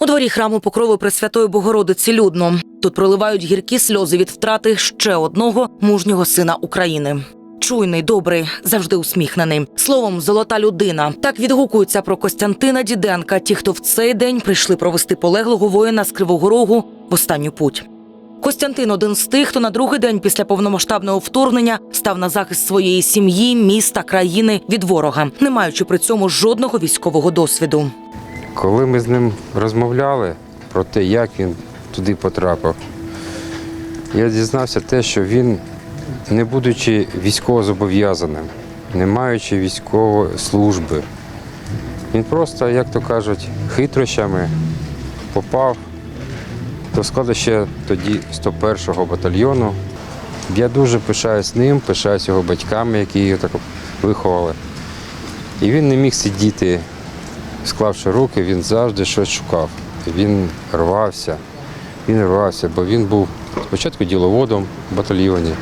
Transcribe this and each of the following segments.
У дворі храму Покрови Пресвятої Богородиці людно. Тут проливають гіркі сльози від втрати ще одного мужнього сина України. Чуйний, добрий, завжди усміхнений. Словом, золота людина. Так відгукуються про Костянтина Діденка. Ті, хто в цей день прийшли провести полеглого воїна з Кривого Рогу в останню путь. Костянтин один з тих, хто на другий день після повномасштабного вторгнення став на захист своєї сім'ї, міста, країни від ворога, не маючи при цьому жодного військового досвіду. Коли ми з ним розмовляли про те, як він туди потрапив, я дізнався те, що він, не будучи військовозобов'язаним, не маючи військової служби, він просто, як то кажуть, хитрощами попав до складу ще тоді 101-го батальйону. Я дуже пишаюсь ним, пишаюсь його батьками, які його так виховали. І він не міг сидіти склавши руки, він завжди щось шукав. Він рвався, він рвався, бо він був спочатку діловодом в батальйоні,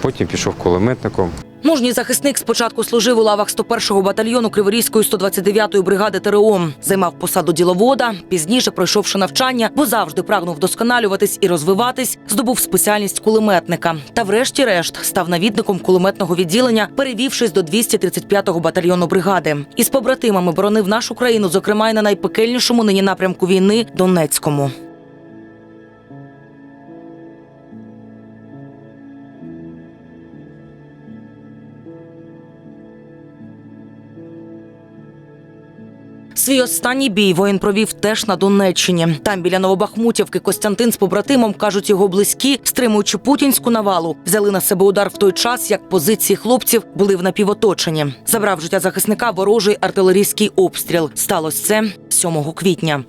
потім пішов кулеметником. Мужній захисник спочатку служив у лавах 101-го батальйону Криворізької 129-ї бригади ТРО. Займав посаду діловода. Пізніше, пройшовши навчання, бо завжди прагнув вдосконалюватись і розвиватись, здобув спеціальність кулеметника. Та врешті-решт став навідником кулеметного відділення, перевівшись до 235-го батальйону бригади. Із побратимами боронив нашу країну, зокрема й на найпекельнішому нині напрямку війни Донецькому. Свій останній бій воїн провів теж на Донеччині. Там біля Новобахмутівки Костянтин з побратимом кажуть його близькі, стримуючи путінську навалу, взяли на себе удар в той час, як позиції хлопців були в напівоточенні. Забрав життя захисника ворожий артилерійський обстріл. Сталося це 7 квітня.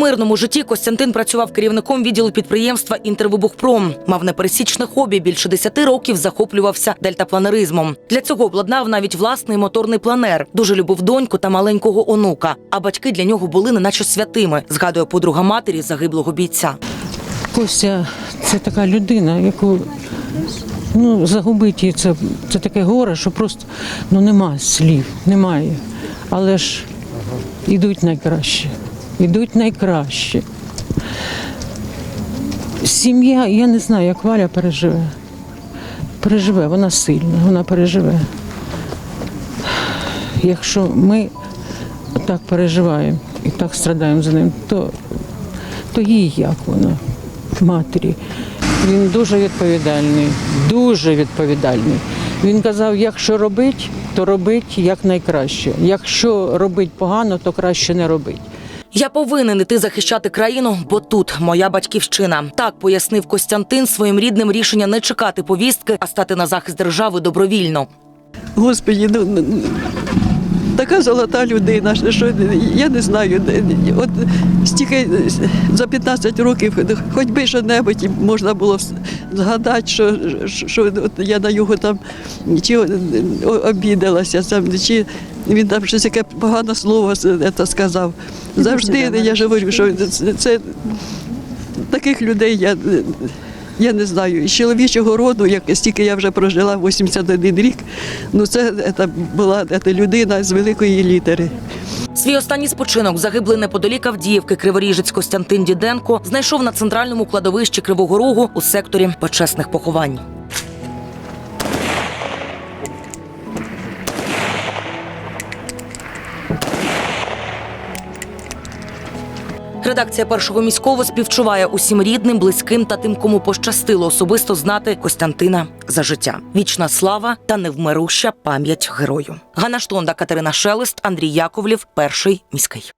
Мирному житті Костянтин працював керівником відділу підприємства Інтервибухпром. Мав непересічне хобі. Більше 10 років захоплювався дельтапланеризмом. Для цього обладнав навіть власний моторний планер. Дуже любив доньку та маленького онука. А батьки для нього були неначе святими. Згадує подруга матері загиблого бійця. Костя це така людина, яку ну, загубити її це, це таке горе, що просто ну, нема слів, немає. Але ж ідуть найкраще. Ідуть найкраще. Сім'я, я не знаю, як Валя переживе. Переживе, вона сильна, вона переживе. Якщо ми так переживаємо і так страдаємо за ним, то, то їй як вона, матері. Він дуже відповідальний, дуже відповідальний. Він казав, якщо робить, то робить якнайкраще. Якщо робить погано, то краще не робить. Я повинен іти захищати країну, бо тут моя батьківщина. Так пояснив Костянтин своїм рідним рішення не чекати повістки, а стати на захист держави добровільно. Господі, ну, ну, така золота людина, що я не знаю, от стільки за 15 років, хоч би що-небудь можна було згадати, що, що от я на його там чи обідалася, там, чи він там щось яке погане слово це сказав. Завжди я ж говорю, що це, це таких людей я. Я не знаю, з чоловічого роду, як стільки я вже прожила 81 рік, ну це, це була це людина з великої літери. Свій останній спочинок загиблий неподалік Авдіївки Криворіжець Костянтин Діденко знайшов на центральному кладовищі Кривого Рогу у секторі почесних поховань. Редакція першого міського співчуває усім рідним, близьким та тим, кому пощастило особисто знати Костянтина за життя. Вічна слава та невмируща пам'ять герою. Ганна Штонда, Катерина Шелест, Андрій Яковлів, перший міський.